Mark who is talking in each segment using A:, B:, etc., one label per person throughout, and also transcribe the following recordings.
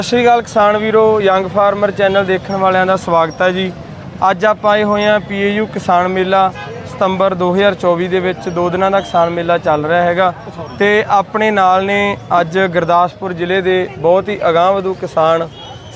A: ਸਤਿ ਸ਼੍ਰੀ ਅਕਾਲ ਕਿਸਾਨ ਵੀਰੋ, ਯੰਗ ਫਾਰਮਰ ਚੈਨਲ ਦੇਖਣ ਵਾਲਿਆਂ ਦਾ ਸਵਾਗਤ ਹੈ ਜੀ। ਅੱਜ ਆਪਾਂ ਆਏ ਹੋਏ ਹਾਂ ਪੀਏਯੂ ਕਿਸਾਨ ਮੇਲਾ ਸਤੰਬਰ 2024 ਦੇ ਵਿੱਚ। ਦੋ ਦਿਨਾਂ ਦਾ ਕਿਸਾਨ ਮੇਲਾ ਚੱਲ ਰਿਹਾ ਹੈਗਾ ਤੇ ਆਪਣੇ ਨਾਲ ਨੇ ਅੱਜ ਗੁਰਦਾਸਪੁਰ ਜ਼ਿਲ੍ਹੇ ਦੇ ਬਹੁਤ ਹੀ ਅਗਾਂਹਵਧੂ ਕਿਸਾਨ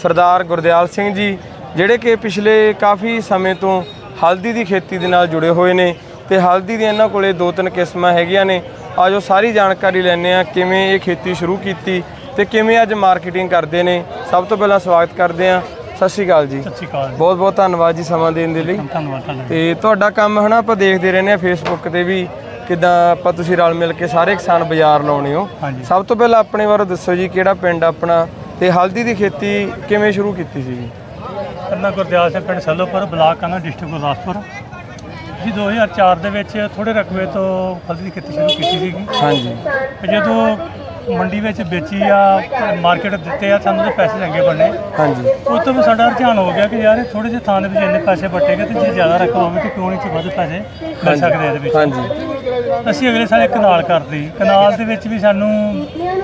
A: ਸਰਦਾਰ ਗੁਰਦਿਆਲ ਸਿੰਘ ਜੀ, ਜਿਹੜੇ ਕਿ ਪਿਛਲੇ ਕਾਫੀ ਸਮੇਂ ਤੋਂ ਹਲਦੀ ਦੀ ਖੇਤੀ ਦੇ ਨਾਲ ਜੁੜੇ ਹੋਏ ਨੇ ਤੇ ਹਲਦੀ ਦੀਆਂ ਇਹਨਾਂ ਕੋਲੇ ਦੋ ਤਿੰਨ ਕਿਸਮਾਂ ਹੈਗੀਆਂ ਨੇ। ਆਜੋ ਸਾਰੀ ਜਾਣਕਾਰੀ ਲੈਣੇ ਆ ਕਿਵੇਂ ਇਹ ਖੇਤੀ ਸ਼ੁਰੂ ਕੀਤੀ ਤੇ ਕਿਵੇਂ ਅੱਜ ਮਾਰਕੀਟਿੰਗ ਕਰਦੇ ਨੇ? ਸਭ ਤੋਂ ਪਹਿਲਾਂ ਸਵਾਗਤ ਕਰਦੇ ਆ ਸਤਿ ਸ਼੍ਰੀ ਅਕਾਲ ਜੀ।
B: ਸਤਿ ਸ਼੍ਰੀ ਅਕਾਲ
A: ਬਹੁਤ ਬਹੁਤ ਧੰਨਵਾਦ ਜੀ ਸਮਾਂ ਦੇਣ ਦੇ ਲਈ।
B: ਧੰਨਵਾਦ
A: ਤੇ ਤੁਹਾਡਾ ਕੰਮ ਹਨਾ ਆਪਾਂ ਦੇਖਦੇ ਰਹਿੰਦੇ ਆ ਫੇਸਬੁੱਕ ਤੇ ਵੀ ਕਿਦਾਂ ਆਪਾਂ ਤੁਸੀਂ ਰਲ ਮਿਲ ਕੇ ਸਾਰੇ ਕਿਸਾਨ ਬਾਜ਼ਾਰ ਲਾਉਣੇ ਹੋ। ਸਭ ਤੋਂ ਪਹਿਲਾਂ ਆਪਣੇ ਬਾਰੇ ਦੱਸੋ ਜੀ ਕਿਹੜਾ ਪਿੰਡ ਆਪਣਾ ਤੇ ਹਲਦੀ ਦੀ ਖੇਤੀ ਕਿਵੇਂ ਸ਼ੁਰੂ ਕੀਤੀ ਸੀ ਜੀ?
B: ਕਰਨਾ ਗੁਰਦਿਆਲ ਸਿੰਘ ਪਿੰਡ ਸੱਲੋਪੁਰ ਬਲਾਕ ਕਾਨਾ ਡਿਸਟ੍ਰਿਕਟ ਗੁਰਦਾਸਪੁਰ। ਜੀ 2004 ਦੇ ਵਿੱਚ ਥੋੜੇ ਰਕਬੇ ਤੋਂ ਫਸਲ ਦੀ ਖੇਤੀ ਸ਼ੁਰੂ ਕੀਤੀ ਸੀਗੀ।
A: ਹਾਂਜੀ।
B: ਜਦੋਂ ਮੰਡੀ ਵਿੱਚ ਵੇਚੀ ਆ ਮਾਰਕੀਟ ਦਿੱਤੇ ਆ ਸਾਨੂੰ ਤੇ ਪੈਸੇ ਚੰਗੇ ਬਣੇ
A: ਹਾਂਜੀ।
B: ਉਸ ਤੋਂ ਵੀ ਸਾਡਾ ਰੁਝਾਨ ਹੋ ਗਿਆ ਕਿ ਯਾਰ ਥੋੜੇ ਜਿਹੇ ਥਾਂ ਦੇ ਵਿੱਚ ਇੰਨੇ ਪੈਸੇ ਬਟੇਗੇ ਤੇ ਜੇ ਜ਼ਿਆਦਾ ਰਕਮ ਹੋਵੇ ਤੇ ਕਿਉਂ ਨਹੀਂ ਚ ਵੱਧ ਪੈਸੇ ਮਿਲ ਸਕਦੇ ਇਹਦੇ ਵਿੱਚ?
A: ਹਾਂਜੀ।
B: ਅਸੀਂ ਅਗਲੇ ਸਾਲ ਇੱਕ ਕਨਾਲ ਕਰਤੀ ਕਨਾਲ ਦੇ ਵਿੱਚ ਵੀ ਸਾਨੂੰ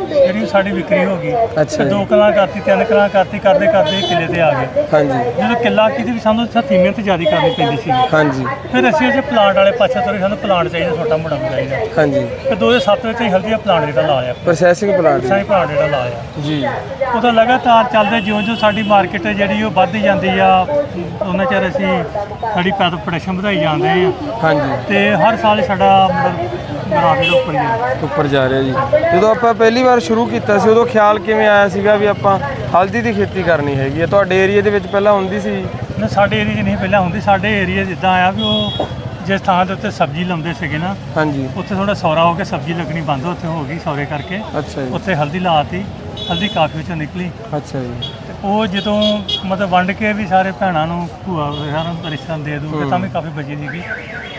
B: ਜਿਹੜੀ ਸਾਡੀ ਵਿਕਰੀ ਹੋ ਗਈ
A: ਅੱਛਾ
B: ਤੇ
A: ਜੀ।
B: ਦੋ ਕਲਾਂ ਕਰਤੀ ਤਿੰਨ ਕਲਾਂ ਕਰਤੀ ਕਰਦੇ ਕਰਦੇ ਕਿੱਲੇ ਤੇ ਆ ਗਏ।
A: ਹਾਂਜੀ।
B: ਜਦੋਂ ਕਿੱਲਾ ਕੀਤੀ ਵੀ ਸਾਨੂੰ ਸੱਤੀ ਮਿਹਨਤ ਜ਼ਿਆਦਾ ਕਰਨੀ ਪੈਂਦੀ ਸੀ।
A: ਹਾਂਜੀ।
B: ਫਿਰ ਅਸੀਂ ਅਜੇ ਪਲਾਂਟ ਵਾਲੇ ਪਾਸੇ ਤੋਂ ਸਾਨੂੰ ਪਲਾਂਟ ਚਾਹੀਦਾ ਛੋਟਾ ਮੋਟਾ ਵੀ ਚਾਹੀਦਾ।
A: ਹਾਂਜੀ।
B: ਤੇ 2007 ਵਿੱਚ ਅਸੀਂ ਹਲਦੀਆ ਪਲਾਂਟ ਜਿਹੜਾ ਲਾ ਲਿਆ
A: ਪ੍ਰੋਸੈਸਿੰਗ ਪਲਾਂਟ
B: ਸਾਈ ਪਲਾਂਟ ਜਿਹੜਾ ਲਾ ਲਿਆ
A: ਜੀ।
B: ਉਹਦਾ ਲਗਾਤਾਰ ਚੱਲਦੇ ਜਿਉਂ ਜਿਉਂ ਸਾਡੀ ਮਾਰਕੀਟ ਜਿਹੜੀ ਉਹ ਵੱਧਦੀ ਜਾਂਦੀ ਆ ਉਹਨਾਂ ਚਿਰ ਅਸੀਂ ਸਾਡੀ ਪੈਦਾ ਪ੍ਰੋਡਕਸ਼ਨ ਵਧਾਈ ਜਾਂਦੇ ਆ।
A: ਹਾਂਜੀ।
B: ਤੇ ਹਰ ਸਾਲ ਸਾਡਾ ਮਤਲਬ ਉੱਪਰ ਗਿਆ।
A: ਉੱਪਰ ਜਾ ਰਿਹਾ ਜੀ। ਜਦੋਂ ਆਪਾਂ ਪਹਿਲੀ ਵਾਰ ਸ਼ੁਰੂ ਕੀਤਾ ਸੀ ਉਦੋਂ ਖਿਆਲ ਕਿਵੇਂ ਆਇਆ ਸੀਗਾ ਵੀ ਆਪਾਂ ਹਲਦੀ ਦੀ ਖੇਤੀ ਕਰਨੀ ਹੈਗੀ ਹੈ ਤੁਹਾਡੇ ਏਰੀਆ ਦੇ ਵਿੱਚ ਪਹਿਲਾਂ ਹੁੰਦੀ ਸੀ?
B: ਨਾ ਸਾਡੇ ਏਰੀਆ 'ਚ ਨਹੀਂ ਪਹਿਲਾਂ ਹੁੰਦੀ। ਸਾਡੇ ਏਰੀਆ ਜਿੱਦਾਂ ਆ ਵੀ ਉਹ ਜਿਸ ਥਾਂ ਦੇ ਉੱਤੇ ਸਬਜ਼ੀ ਲਾਉਂਦੇ ਸੀਗੇ ਨਾ
A: ਹਾਂਜੀ।
B: ਉੱਥੇ ਥੋੜਾ ਸੌਰਾ ਹੋ ਕੇ ਸਬਜ਼ੀ ਲੱਗਣੀ ਬੰਦ ਉੱਥੇ ਹੋ ਗਈ ਸੌਰੇ ਕਰਕੇ।
A: ਅੱਛਾ ਜੀ।
B: ਉੱਥੇ ਹਲਦੀ ਲਾਤੀ। ਹਲਦੀ ਕਾਫੀ ਵਿੱਚੋਂ ਨਿਕਲੀ।
A: ਅੱਛਾ ਜੀ।
B: ਤੇ ਉਹ ਜਦੋਂ ਮਤਲਬ ਵੰਡ ਕੇ ਵੀ ਸਾਰੇ ਭੈਣਾਂ ਨੂੰ ਭੂਆ ਵਗੈਰਾ ਨੂੰ ਰਿਸ਼ਤਾ ਦੇ ਦੂ ਤਾਂ ਵੀ ਕਾਫੀ ਬਚੀ ਸੀਗੀ।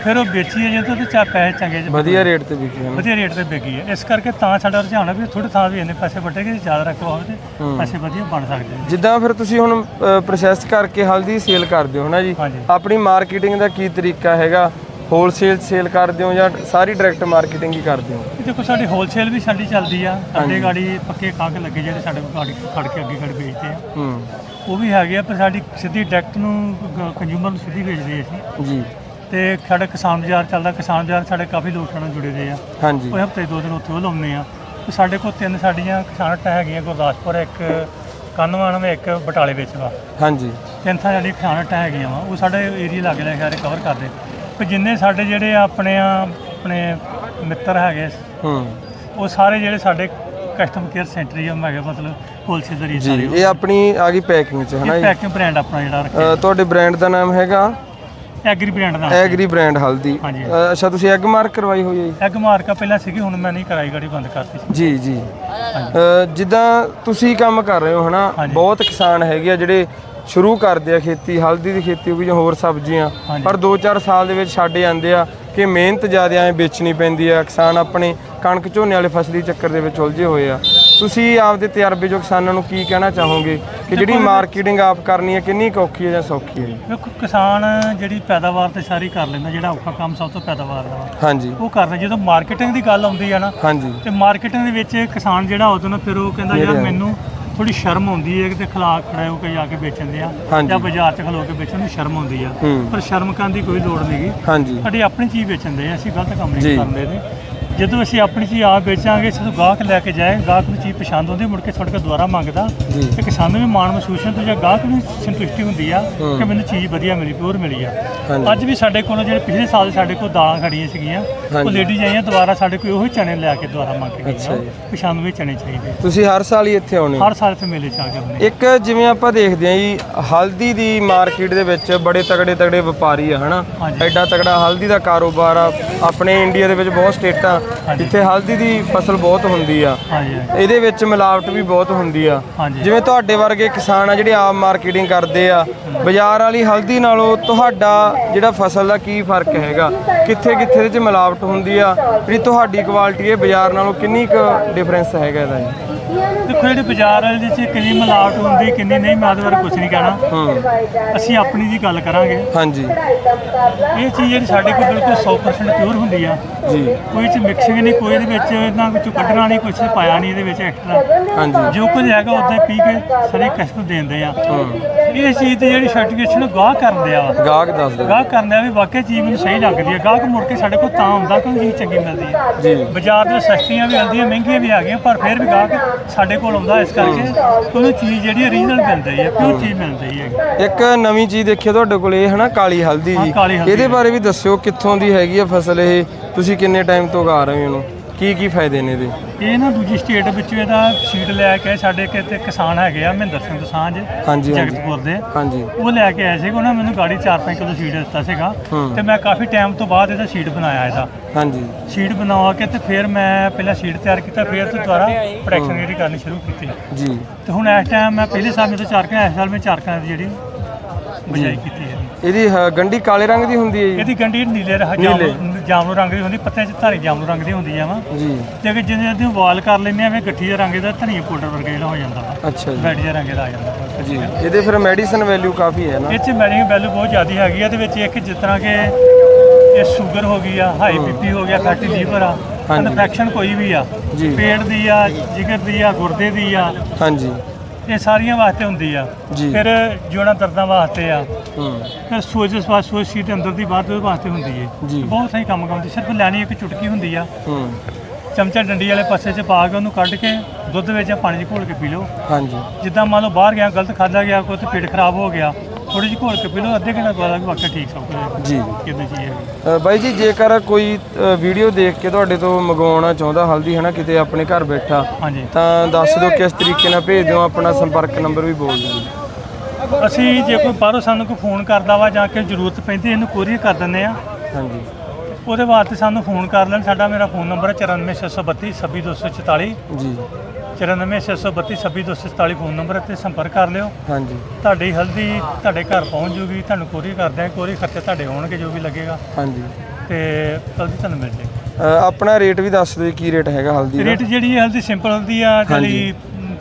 B: ਫਿਰ ਉਹ ਵੇਚੀ ਹੈ ਜਦੋਂ ਤੇ ਚਾ ਪੈਸੇ ਚੰਗੇ ਜਿਹੇ
A: ਵਧੀਆ ਰੇਟ ਤੇ ਵਿਕੀ ਹੈ
B: ਵਧੀਆ ਰੇਟ ਤੇ ਵਿਕੀ ਹੈ। ਇਸ ਕਰਕੇ ਤਾਂ ਸਾਡਾ ਰੁਝਾਨ ਹੈ ਵੀ ਥੋੜੇ ਥਾਂ ਵੀ ਇੰਨੇ ਪੈਸੇ ਵੱਟੇ ਕਿ ਜ਼ਿਆਦਾ ਰੱਖੋ ਹੋਵੇ ਤੇ ਪੈਸੇ ਵਧੀਆ ਬਣ ਸਕਦੇ ਨੇ।
A: ਜਿੱਦਾਂ ਫਿਰ ਤੁਸੀਂ ਹੁਣ ਪ੍ਰੋਸੈਸ ਕਰਕੇ ਹਲਦੀ ਸੇਲ ਕਰਦੇ ਹੋ ਨਾ ਜੀ? ਆਪਣੀ ਮਾਰਕੀਟਿੰਗ ਦਾ ਕੀ ਤਰੀਕਾ ਹੈਗਾ? ਹੋਲਸੇਲ ਸੇਲ ਕਰਦੇ ਹੋ ਜਾਂ ਸਾਰੀ ਡਾਇਰੈਕਟ ਮਾਰਕੀਟਿੰਗ ਹੀ ਕਰਦੇ ਹੋ?
B: ਇਹ ਦੇਖੋ ਸਾਡੀ ਹੋਲਸੇਲ ਵੀ ਸਾਡੀ ਚੱਲਦੀ ਆ। ਸਾਡੇ ਗਾੜੀ ਪੱਕੇ ਕਾਗ ਲੱਗੇ ਜਿਹੜੇ ਸਾਡੇ ਕੋਲ ਗਾੜੀ ਖੜ ਕੇ ਅੱਗੇ ਗਾੜੀ ਵੇਚਦੇ ਆ।
A: ਹੂੰ।
B: ਉਹ ਵੀ ਹੈਗੇ ਆ ਪਰ ਸਾਡੀ ਸਿੱਧੀ ਡਾਇਰੈਕਟ ਨੂੰ ਕੰਜ਼ਿਊਮਰ ਨੂੰ ਸਿੱਧੀ ਵੇਚਦੇ ਅਸੀਂ।
A: ਜੀ।
B: ਤੇ ਸਾਡਾ ਕਿਸਾਨ ਬਾਜ਼ਾਰ ਚੱਲਦਾ ਕਿਸਾਨ ਬਾਜ਼ਾਰ ਸਾਡੇ ਕਾਫੀ ਲੋਕ ਨਾਲ ਜੁੜੇ ਹੋਏ ਆ।
A: ਹਾਂਜੀ।
B: ਉਹ ਹਫ਼ਤੇ ਦੋ ਦਿਨ ਉੱਥੇ ਉਹ ਲਾਉਂਦੇ ਆ। ਤੇ ਸਾਡੇ ਕੋਲ ਤਿੰਨ ਸਾਡੀਆਂ ਕਿਸਾਨ ਹੱਟਾਂ ਹੈਗੀਆਂ ਗੁਰਦਾਸਪੁਰ ਇੱਕ ਕਾਨਵਾਨ ਵਿੱਚ ਇੱਕ ਬਟਾਲੇ ਵਿੱਚ ਵਾ।
A: ਹਾਂਜੀ।
B: ਤਿੰਨ ਸਾਡੀਆਂ ਕਿਸਾਨ ਹੱਟਾਂ ਹੈਗੀਆਂ ਵਾ। ਉਹ ਸਾਡੇ ਏਰੀਆ ਲੱਗ ਲੈ ਸਾਰੇ ਕਵਰ ਕਰਦੇ। ਤੇ ਜਿੰਨੇ ਸਾਡੇ ਜਿਹੜੇ ਆਪਣੇ ਆ ਆਪਣੇ ਮਿੱਤਰ ਹੈਗੇ
A: ਹੂੰ।
B: ਉਹ ਸਾਰੇ ਜਿਹੜੇ ਸਾਡੇ ਕਸਟਮਰ ਕੇਅਰ ਸੈਂਟਰ ਹੀ ਆ ਹੈਗੇ ਮਤਲਬ ਹੋਲਸੇਲ ਦੇ
A: ਜੀ ਇਹ ਆਪਣੀ ਆ ਗਈ ਪੈਕਿੰਗ ਚ ਹਨਾ
B: ਇਹ
A: ਜੀ?
B: ਪੈਕਿੰਗ ਬ੍ਰਾਂਡ ਆਪਣਾ ਜਿਹੜਾ ਰੱਖਿਆ
A: ਤੁਹਾਡੇ ਬ੍ਰਾਂਡ ਦਾ ਨਾਮ ਹੈਗਾ?
B: ਐਗਰੀ ਬ੍ਰਾਂਡ ਦਾ।
A: ਐਗਰੀ ਬ੍ਰਾਂਡ ਹਲਦੀ।
B: ਹਾਂਜੀ।
A: ਅ, ਅੱਛਾ ਤੁਸੀਂ ਐਗ ਮਾਰਕ ਕਰਵਾਈ ਹੋਈ ਹੈ ਜੀ?
B: ਐਗ ਮਾਰਕਾ ਪਹਿਲਾਂ ਸੀਗੀ ਹੁਣ ਮੈਂ ਨਹੀਂ ਕਰਾਈ ਗਾੜੀ ਬੰਦ ਕਰਤੀ ਸੀ।
A: ਜੀ ਜੀ। ਅ, ਜਿੱਦਾਂ ਤੁਸੀਂ ਕੰਮ ਕਰ ਰਹੇ ਹੋ ਹਨਾ। ਬਹੁਤ ਕਿਸਾਨ ਹੈਗੇ ਆ ਜਿਹੜੇ ਸ਼ੁਰੂ ਕਰਦੇ ਆ ਖੇਤੀ ਹਲਦੀ ਦੀ ਖੇਤੀ ਹੋ ਗਈ ਜਾਂ ਹੋਰ ਸਬਜ਼ੀਆਂ। ਪਰ 2-4 ਸਾਲ ਦੇ ਵਿੱਚ ਛੱਡ ਜਾਂਦੇ ਆ ਕਿ ਮਿਹਨਤ ਜ਼ਿਆਦਾ ਐ ਵੇਚਣੀ ਪੈਂਦੀ ਆ। ਕਿਸਾਨ ਆਪਣੇ ਕਣਕ ਝੋਨੇ ਵਾਲੇ ਫਸਲੀ ਚੱਕਰ ਦੇ ਵਿੱਚ ਉਲਝੇ ਹੋਏ ਆ। ਤੁਸੀਂ ਆਪਦੇ ਤਜਰਬੇ ਜੋ ਕਿਸਾਨਾਂ ਨੂੰ ਕੀ ਕਹਿਣਾ ਚਾਹੋਗੇ? ਕਿ ਜਿਹੜੀ ਮਾਰਕੀਟਿੰਗ ਆਪ ਕਰਨੀ ਹੈ ਕਿੰਨੀ ਔਖੀ ਹੈ ਜਾਂ ਸੌਖੀ ਹੈ?
B: ਵੇਖੋ ਕਿਸਾਨ ਜਿਹੜੀ ਪੈਦਾਵਾਰ ਤੇ ਸਾਰੀ ਕਰ ਲੈਂਦਾ ਜਿਹੜਾ ਔਖਾ ਕੰਮ ਸਭ ਤੋਂ ਪੈਦਾਵਾਰ ਦਾ।
A: ਹਾਂਜੀ।
B: ਉਹ ਕਰਦਾ ਜਦੋਂ ਮਾਰਕੀਟਿੰਗ ਦੀ ਗੱਲ ਆਉਂਦੀ ਆ ਨਾ
A: ਹਾਂਜੀ।
B: ਤੇ ਮਾਰਕੀਟਿੰਗ ਦੇ ਵਿੱਚ ਕਿਸਾਨ ਜਿਹੜਾ ਨਾ ਫਿਰ ਉਹ ਕਹਿੰਦਾ ਯਾਰ ਮੈਨੂੰ ਥੋੜੀ ਸ਼ਰਮ ਆਉਂਦੀ ਹੈ ਕਿ ਤੇ ਖਲਾ ਖੜੇ ਹੋ ਕੇ ਜਾ ਕੇ ਵੇਚਣ ਦੇ ਆ
A: ਹਾਂਜੀ।
B: ਜਾਂ ਬਾਜ਼ਾਰ 'ਚ ਖਲੋ ਕੇ ਵੇਚਣ ਨੂੰ ਸ਼ਰਮ ਆਉਂਦੀ ਆ।
A: ਹੂੰ।
B: ਪਰ ਸ਼ਰਮ ਕਰਨ ਦੀ ਕੋਈ ਲੋੜ ਨਹੀਂਗੀ
A: ਹਾਂਜੀ।
B: ਸਾਡੀ ਆਪਣੀ ਚੀਜ਼ ਵੇਚਣ ਦੇ ਆ, ਅਸੀਂ ਗਲਤ ਕੰਮ
A: ਜੀ।
B: ਨਹੀਂ ਕਰਦੇ ਨੇ ਜਦੋਂ ਅਸੀਂ ਆਪਣੀ ਚੀਜ਼ ਆਪ ਵੇਚਾਂਗੇ ਜਦੋਂ ਗਾਹਕ ਲੈ ਕੇ ਜਾਏ ਗਾਹਕ ਨੂੰ ਚੀਜ਼ ਪਸੰਦ ਆਉਂਦੀ ਮੁੜ ਕੇ ਛੋੜ ਕੇ ਦੁਬਾਰਾ ਮੰਗਦਾ। ਤੇ ਕਿਸਾਨ ਨੂੰ ਵੀ ਮਾਣ ਮਹਿਸੂਸ ਹੁੰਦਾ ਜਾਂ ਗਾਹਕ ਨੂੰ ਸੰਤੁਸ਼ਟੀ ਹੁੰਦੀ ਆ। ਕਿ ਮੈਨੂੰ ਚੀਜ਼ ਵਧੀਆ ਮਿਲੀ ਪਿਓਰ ਮਿਲੀ ਆ। ਅੱਜ ਵੀ ਸਾਡੇ ਕੋਲ ਜਿਹੜੇ ਪਿਛਲੇ ਸਾਲ ਸਾਡੇ ਕੋਲ ਦਾਲਾਂ ਖੜੀਆਂ ਸੀਗੀਆਂ ਉਹ
A: ਹਾਂਜੀ।
B: ਲੇਡੀਜ਼ ਆਈਆਂ ਦੁਬਾਰਾ ਸਾਡੇ ਕੋਲ ਉਹੀ ਚਣੇ ਲੈ ਕੇ ਦੁਬਾਰਾ ਮੰਗ ਕੇ। ਗਈਆਂ। ਪਛਾਣ ਵੀ ਚਣੇ ਚਾਹੀਦੇ।
A: ਤੁਸੀਂ ਹਰ ਸਾਲ ਹੀ ਇੱਥੇ ਆਉਣੇ
B: ਹਰ ਸਾਲ ਇੱਥੇ ਮੇਲੇ ਚ ਆ ਕੇ ਆਉਂਦੇ
A: ਇੱਕ ਜਿਵੇਂ ਆਪਾਂ ਦੇਖਦੇ ਆਂ ਜੀ ਹਲਦੀ ਦੀ ਮਾਰਕੀਟ ਦੇ ਵਿੱਚ ਬੜੇ ਤਗੜੇ ਤਗੜੇ ਵਪਾਰੀ ਆ ਹਨਾ। ਐਡਾ ਤਗੜਾ ਹਲਦੀ ਦਾ ਕਾਰੋਬਾਰ ਆ ਆਪਣੇ ਇੰਡੀਆ ਦੇ ਵਿੱਚ ਬਹੁਤ ਸਟੇਟਾਂ ਜਿੱਥੇ ਹਲਦੀ ਦੀ ਫਸਲ ਬਹੁਤ ਹੁੰਦੀ ਆ। ਇਹਦੇ ਵਿੱਚ ਮਿਲਾਵਟ ਵੀ ਬਹੁਤ ਹੁੰਦੀ ਆ। ਜਿਵੇਂ ਤੁਹਾਡੇ ਵਰਗੇ ਕਿਸਾਨ ਆ ਜਿਹੜੇ ਆਪ ਮਾਰਕੀਟਿੰਗ ਕਰਦੇ ਆ ਬਾਜ਼ਾਰ ਵਾਲੀ ਹਲਦੀ ਨਾਲੋਂ ਤੁਹਾਡਾ ਜਿਹੜਾ ਫਸਲ ਦਾ ਕੀ ਫ਼ਰਕ ਹੈਗਾ? ਕਿੱਥੇ ਕਿੱਥੇ ਇਹਦੇ ਚ ਮਿਲਾਵਟ ਹੁੰਦੀ ਆ? ਜਿਹੜੀ ਤੁਹਾਡੀ ਕੁਆਲਿਟੀ ਹੈ ਬਾਜ਼ਾਰ ਨਾਲੋਂ ਕਿੰਨੀ ਕੁ ਡਿਫਰੈਂਸ ਹੈਗਾ ਇਹਦਾ? ਜੀ
B: ਦੇਖੋ ਜਿਹੜੀ ਬਾਜ਼ਾਰ ਵਾਲੇ ਚ ਕਿੰਨੀ ਮਿਲਾਵਟ ਹੁੰਦੀ ਕਿੰਨੀ ਨਹੀਂ ਮੈਂ ਉਹਦੇ ਬਾਰੇ ਕੁਝ ਨਹੀਂ ਕਹਿਣਾ। ਅਸੀਂ ਆਪਣੀ ਦੀ ਗੱਲ ਕਰਾਂਗੇ।
A: ਹਾਂਜੀ।
B: ਇਹ ਚੀਜ਼ ਜਿਹੜੀ ਸਾਡੇ ਕੋਲ ਬਿਲਕੁਲ 100% ਪਿਓਰ ਹੁੰਦੀ ਆ।
A: ਜੀ।
B: ਕੋਈ ਚ ਮਿਕਸਿੰਗ ਨਹੀਂ ਕੋਈ ਇਹਦੇ ਵਿੱਚ ਇਹਨਾਂ ਵਿੱਚੋਂ ਕੱਢਣਾ ਨਹੀਂ ਕੁਝ ਪਾਇਆ ਨਹੀਂ ਇਹਦੇ ਵਿੱਚ ਐਕਸਟਰਾ
A: ਹਾਂਜੀ।
B: ਜੋ ਕੁਝ ਹੈਗਾ ਉਦਾਂ ਪੀ ਕੇ ਸਾਰੇ ਕਸਟਮਰ ਦੇਂਦੇ ਆ। ਇਹ ਚੀਜ਼ ਦੀ ਜਿਹੜੀ ਸਰਟੀਫਿਕੇਸ਼ਨ ਗਾਹ ਕਰਦੇ ਆ
A: ਗਾਹਕ ਦੱਸ
B: ਗਾਹ ਕਰਦੇ ਆ ਵੀ ਵਾਕਈ ਚੀਜ਼ ਮੈਨੂੰ ਸਹੀ ਲੱਗਦੀ ਹੈ ਗਾਹਕ ਮੁੜ ਕੇ ਸਾਡੇ ਕੋਲ ਤਾਂ ਆਉਂਦਾ ਕਿਉਂਕਿ ਚੀਜ਼ ਚੰਗੀ ਮਿਲਦੀ ਹੈ
A: ਜੀ।
B: ਬਾਜ਼ਾਰ ਦੇ ਸਸਤੀਆਂ ਵੀ ਆਉਂਦੀਆਂ ਮਹਿੰਗੀਆਂ ਵੀ ਆ ਗਈਆਂ ਪਰ ਫਿਰ ਵੀ ਗਾਹਕ ਸਾਡੇ ਕੋਲ ਆਉਂਦਾ ਇਸ ਕਰਕੇ ਕਿਉਂਕਿ ਚੀਜ਼ ਜਿਹੜੀ ਓਰੀਜਨਲ ਮਿਲਦੀ ਹੈ ਪਿਓਰ ਚੀਜ਼ ਮਿਲਦੀ ਹੈ
A: ਇੱਕ ਨਵੀਂ ਚੀਜ਼ ਦੇਖੀ ਤੁਹਾਡੇ ਕੋਲ ਇਹ ਹਨਾ ਕਾਲੀ ਹਲਦੀ ਜੀ। ਇਹਦੇ ਬਾਰੇ ਵੀ ਦੱਸਿਓ ਕਿੱਥੋਂ ਦੀ ਹੈਗੀ ਆ ਫਸਲ ਇਹ? ਤੁਸੀਂ ਕਿੰਨੇ ਟਾਈਮ ਤੋਂ ਉਗਾ ਰਹੇ ਹੋ ਇਹਨੂੰ? ਕੀ ਕੀ ਫਾਇਦੇ ਨੇ ਇਹਦੇ?
B: ਇਹ ਨਾ ਦੂਜੀ ਸਟੇਟ ਵਿੱਚ ਇਹਦਾ ਸੀਡ ਲੈ ਕੇ ਸਾਡੇ ਕਿਤੇ ਕਿਸਾਨ ਹੈਗੇ ਆ ਮਹਿੰਦਰ ਸਿੰਘ ਦਸਾਂਝ
A: ਹਾਂਜੀ ਹਾਂਜੀ।
B: ਜਗਤਪੁਰ ਦੇ।
A: ਹਾਂਜੀ।
B: ਉਹ ਲੈ ਕੇ ਆਏ ਸੀਗੇ ਉਹਨਾਂ ਮੈਨੂੰ ਗਾੜੀ 4-5 ਕਿਲੋ ਸੀਡ ਦਿੱਤਾ ਸੀਗਾ।
A: ਹੂੰ।
B: ਤੇ ਮੈਂ ਕਾਫੀ ਟਾਈਮ ਤੋਂ ਬਾਅਦ ਇਹਦਾ ਸੀਡ ਬਣਾਇਆ ਇਹਦਾ।
A: ਹਾਂਜੀ।
B: ਸੀਡ ਬਣਾਵਾ ਕੇ ਤੇ ਫਿਰ ਮੈਂ ਪਹਿਲਾਂ ਸੀਡ ਤਿਆਰ ਕੀਤਾ ਫਿਰ ਤੋਂ ਦੁਬਾਰਾ ਪ੍ਰੋਡਕਸ਼ਨ ਜਿਹੜੀ ਕਰਨੀ ਸ਼ੁਰੂ ਕੀਤੀ।
A: ਜੀ।
B: ਤੇ ਹੁਣ ਇਸ ਟਾਈਮ ਮੈਂ ਪਹਿਲੇ ਸਾਲ ਮੇਰੇ ਤੋਂ ਚਾਰ ਕਣਾ ਇਸ ਸਾਲ ਮੈਂ ਚਾਰ ਕਣਾ ਦੀ ਜਿਹੜੀ ਬਜਾਈ ਕੀਤੀ।
A: ਇਹਦੀ ਹ- ਗੰਢੀ ਕਾਲੇ ਰੰਗ ਦੀ ਹੁੰਦੀ ਹੈ ਜੀ।
B: ਇਹਦੀ ਗੰਢੀ ਨੀਲੇ ਜਾਮਨੂ ਜਾਮਨੂ ਰੰਗ ਦੀ ਹੁੰਦੀ ਪੱਤਿਆਂ 'ਚ ਧਾਰੀ ਜਾਮਨੂ ਰੰਗ ਦੀ ਹੁੰਦੀ ਆ ਵਾ।
A: ਜੀ।
B: ਤੇ ਕਿ ਜਿੰਨੇ ਦੀ ਵਾਲ ਕਰ ਲੈਂਦੇ ਆ ਵੇ ਗੱਠੀ ਦੇ ਰੰਗ ਦਾ ਧਨੀਆ ਪਾਊਡਰ ਵਰਗਾ ਜਿਹੜਾ ਹੋ ਜਾਂਦਾ ਵਾ।
A: ਅੱਛਾ ਜੀ।
B: ਬੈਡੀ ਦੇ ਰੰਗ ਦਾ ਆ ਜਾਂਦਾ ਵਾ।
A: ਜੀ। ਇਹਦੇ ਫਿਰ ਮੈਡੀਸਨ ਵੈਲਿਊ ਕਾਫੀ ਹੈ ਨਾ।
B: ਇਹ ਚ ਵੈਲਿਊ ਬਹੁਤ ਜ਼ਿਆਦਾ ਹੈਗੀ ਆ ਇਹਦੇ ਵਿੱਚ ਇੱਕ ਜਿਸ ਤਰ੍ਹਾਂ ਕਿ ਇਹ ਸ਼ੂਗਰ ਹੋ ਗਈ ਆ ਹਾਈ ਬੀਪੀ ਹੋ ਗਿਆ ਫੈਟੀ ਲੀਵਰ ਆ
A: ਹਾਂਜੀ।
B: ਇਨਫੈਕਸ਼ਨ ਕੋਈ ਵੀ ਆ
A: ਜੀ।
B: ਪੇਟ ਦੀ ਆ ਜਿਗਰ ਦੀ ਆ ਗੁਰਦੇ ਦੀ ਆ
A: ਹਾਂਜੀ।
B: ਇਹ ਸਾਰੀਆਂ ਵਾਸਤੇ ਹੁੰਦੀ ਆ।
A: ਜੀ।
B: ਫਿਰ ਜੋੜਾਂ ਦਰਦਾਂ ਵਾਸਤੇ ਆ।
A: ਹੂੰ।
B: ਫਿਰ ਸੋਜਸ ਵਾਸਤੇ ਸੋਜ ਸੀਟ ਦੇ ਅੰਦਰ ਦੀ ਬਾਹਰ ਉਹਦੇ ਵਾਸਤੇ ਹੁੰਦੀ ਏ।
A: ਜੀ।
B: ਬਹੁਤ ਸਹੀ ਕੰਮ ਕਰਦੀ ਸਿਰਫ ਲੈਣੀ ਇੱਕ ਚੁਟਕੀ ਹੁੰਦੀ ਆ।
A: ਹੂੰ।
B: ਚਮਚਾ ਡੰਡੀ ਵਾਲੇ ਪਾਸੇ 'ਚ ਪਾ ਕੇ ਉਹਨੂੰ ਕੱਢ ਕੇ ਦੁੱਧ ਵਿੱਚ ਜਾਂ ਪਾਣੀ 'ਚ ਘੋਲ ਕੇ ਪੀ ਲਓ।
A: ਹਾਂਜੀ।
B: ਜਿੱਦਾਂ ਮੰਨ ਲਓ ਬਾਹਰ ਗਿਆ ਗਲਤ ਖਾਦਾ ਗਿਆ ਕੋਈ ਤੇ ਪੇਟ ਖਰਾਬ ਹੋ ਗਿਆ ਥੋੜੀ ਜਿਹੀ ਘੋਲ ਕੇ ਪੀ ਲਓ ਅੱਧੇ ਘੰਟੇ ਬਾਅਦ ਵਾਕਿਆ ਠੀਕ ਸਭ ਕੁਝ
A: ਜੀ।
B: ਕਿਦਾਂ ਚੀਜ਼ ਹੈ
A: ਅ, ਬਾਈ ਜੀ ਜੇਕਰ ਕੋਈ ਅ, ਵੀਡੀਓ ਦੇਖ ਕੇ ਤੁਹਾਡੇ ਤੋਂ ਮੰਗਵਾਉਣਾ ਚਾਹੁੰਦਾ ਹਲਦੀ ਹੈ ਨਾ ਕਿਤੇ ਆਪਣੇ ਘਰ ਬੈਠਾ
B: ਹਾਂਜੀ।
A: ਤਾਂ ਦੱਸ ਦਿਓ ਕਿਸ ਤਰੀਕੇ ਨਾਲ ਭੇਜ ਦਿਓ ਆਪਣਾ ਸੰਪਰਕ ਨੰਬਰ ਵੀ ਬੋਲ ਦਿਓ।
B: ਅਸੀਂ ਜੇ ਕੋਈ ਬਾਹਰੋਂ ਸਾਨੂੰ ਕੋਈ ਫੋਨ ਕਰਦਾ ਵਾ ਜਾਂ ਕਿ ਜ਼ਰੂਰਤ ਪੈਂਦੀ ਇਹਨੂੰ ਕੋਰੀਅਰ ਕਰ ਦਿੰਦੇ ਆ
A: ਹਾਂਜੀ।
B: ਉਹਦੇ ਵਾਸਤੇ ਸਾਨੂੰ ਫੋਨ ਕਰ ਲੈਣ ਸਾਡਾ ਮੇਰਾ ਫੋਨ ਨੰਬਰ ਹੈ 94632 26244
A: ਜੀ।
B: 94632 26244 ਫੋਨ ਨੰਬਰ ਤੇ ਸੰਪਰਕ ਕਰ ਲਿਓ।
A: ਹਾਂਜੀ।
B: ਤੁਹਾਡੀ ਹਲਦੀ ਤੁਹਾਡੇ ਘਰ ਪਹੁੰਚ ਜੂਗੀ ਤੁਹਾਨੂੰ ਕੋਰੀਅਰ ਕਰਦੇ ਆ ਕੋਰੀਅਰ ਖਰਚੇ ਤੁਹਾਡੇ ਹੋਣਗੇ ਜੋ ਵੀ ਲੱਗੇਗਾ।
A: ਹਾਂਜੀ।
B: ਤੇ ਹਲਦੀ ਤੁਹਾਨੂੰ ਮਿਲ ਜਾਏਗੀ
A: ਅ, ਆਪਣਾ ਰੇਟ ਵੀ ਦੱਸ ਦਿਓ ਜੀ, ਕੀ ਰੇਟ ਹੈਗਾ ਹਲਦੀ ਦਾ?
B: ਰੇਟ ਜਿਹੜੀ ਹੈ ਹਲਦੀ ਸਿੰਪਲ ਹਲਦੀ ਆ ਜਿਹੜੀ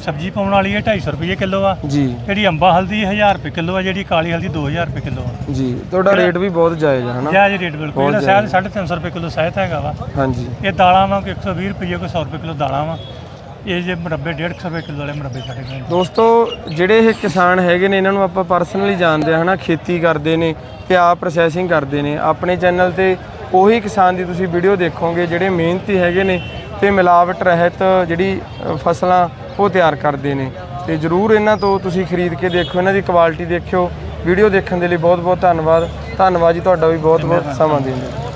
B: ਸਬਜ਼ੀ ਪਾਉਣ ਵਾਲੀ ਹੈ 250 ਰੁਪਏ ਕਿਲੋ ਆ।
A: ਜੀ।
B: ਜਿਹੜੀ ਅੰਬਾ ਹਲਦੀ 1000 ਰੁਪਏ ਕਿਲੋ ਆ ਜਿਹੜੀ ਕਾਲੀ ਹਲਦੀ 2000 ਰੁਪਏ ਕਿਲੋ ਆ।
A: ਜੀ ਤੁਹਾਡਾ ਰੇਟ ਵੀ ਬਹੁਤ ਜਾਇਜ਼ ਹੈ ਹਨਾ?
B: ਜਾਇਜ਼ ਰੇਟ ਬਿਲਕੁਲ ਜਿਹੜਾ ਸ਼ਾਇਦ 350 ਰੁਪਏ ਕਿਲੋ ਸਹਿਤ ਹੈਗਾ ਵਾ।
A: ਹਾਂਜੀ।
B: ਇਹ ਦਾਲਾਂ ਵਾ ਕੋਈ 120 ਰੁਪਏ ਕੋਈ 100 ਰੁਪਏ ਕਿਲੋ ਦਾਲਾਂ ਵਾ। ਇਹ ਜੇ ਮੁਰੱਬੇ 150 ਰੁਪਏ ਕਿਲੋ ਵਾਲੇ ਮੁਰੱਬੇ ਸਾਡੇ ਕੋਲ
A: ਦੋਸਤੋ ਜਿਹੜੇ ਇਹ ਕਿਸਾਨ ਹੈਗੇ ਨੇ ਇਹਨਾਂ ਨੂੰ ਆਪਾਂ ਪਰਸਨਲੀ ਜਾਣਦੇ ਆ ਹਨਾ? ਖੇਤੀ ਕਰਦੇ ਨੇ ਤੇ ਆਪ ਪ੍ਰੋਸੈਸਿੰਗ ਕਰਦੇ ਨੇ। ਆਪਣੇ ਚੈਨਲ ਤੇ ਉਹੀ ਕਿਸਾਨ ਦੀ ਤੁਸੀਂ ਵੀਡੀਓ ਦੇਖੋਗੇ ਜਿਹੜੇ ਮਿਹਨਤੀ ਹੈਗੇ ਨੇ ਤੇ ਮਿਲਾਵਟ ਰਹਿਤ ਜਿਹੜੀ ਫਸਲਾਂ ਉਹ ਤਿਆਰ ਕਰਦੇ ਨੇ। ਤੇ ਜਰੂਰ ਇਹਨਾਂ ਤੋਂ ਤੁਸੀਂ ਖਰੀਦ ਕੇ ਦੇਖੋ ਇਹਨਾਂ ਦੀ ਕੁਆਲਿਟੀ ਦੇਖਿਓ। ਵੀਡੀਓ ਦੇਖਣ ਦੇ ਲਈ ਬਹੁਤ ਬਹੁਤ ਧੰਨਵਾਦ। ਧੰਨਵਾਦ ਜੀ ਤੁਹਾਡਾ ਵੀ ਬਹੁਤ ਬਹੁਤ ਸਮਾਂ ਦੇਣ ਲਈ।